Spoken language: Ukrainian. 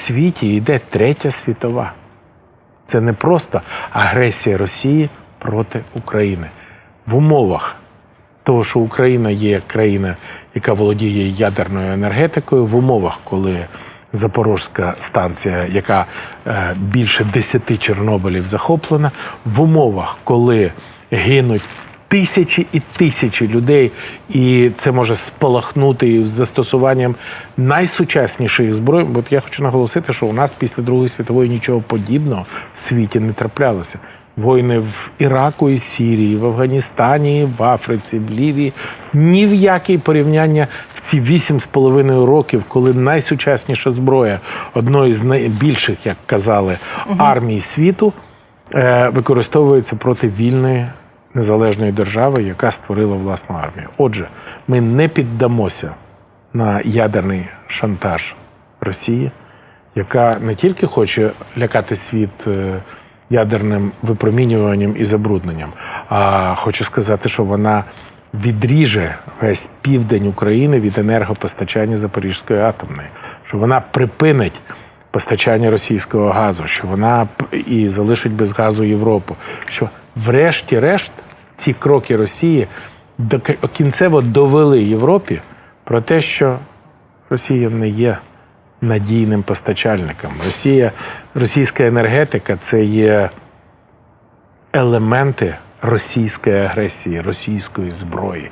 світі йде третя світова. Це не просто агресія Росії проти України. В умовах того, що Україна є країна, яка володіє ядерною енергетикою, в умовах, коли Запорозька станція, яка е, більше 10 Чорнобилів захоплена, в умовах, коли гинуть тисячі і тисячі людей, і це може спалахнути з застосуванням найсучаснішої зброї. Бо от я хочу наголосити, що у нас після Другої світової нічого подібного в світі не траплялося. Воїни в Іраку і Сірії, в Афганістані, в Африці, в Лівії. Ні в яке порівняння в ці вісім з половиною років, коли найсучасніша зброя одної з найбільших, як казали, армій світу е, використовується проти вільної незалежної держави, яка створила власну армію. Отже, ми не піддамося на ядерний шантаж Росії, яка не тільки хоче лякати світ е, ядерним випромінюванням і забрудненням, а хочу сказати, що вона відріже весь південь України від енергопостачання Запорізької атомної, що вона припинить постачання російського газу, що вона і залишить без газу Європу. Що врешті-решт ці кроки Росії кінцево довели Європі про те, що Росія не є надійним постачальником. Росія, російська енергетика це є елементи російської агресії, російської зброї.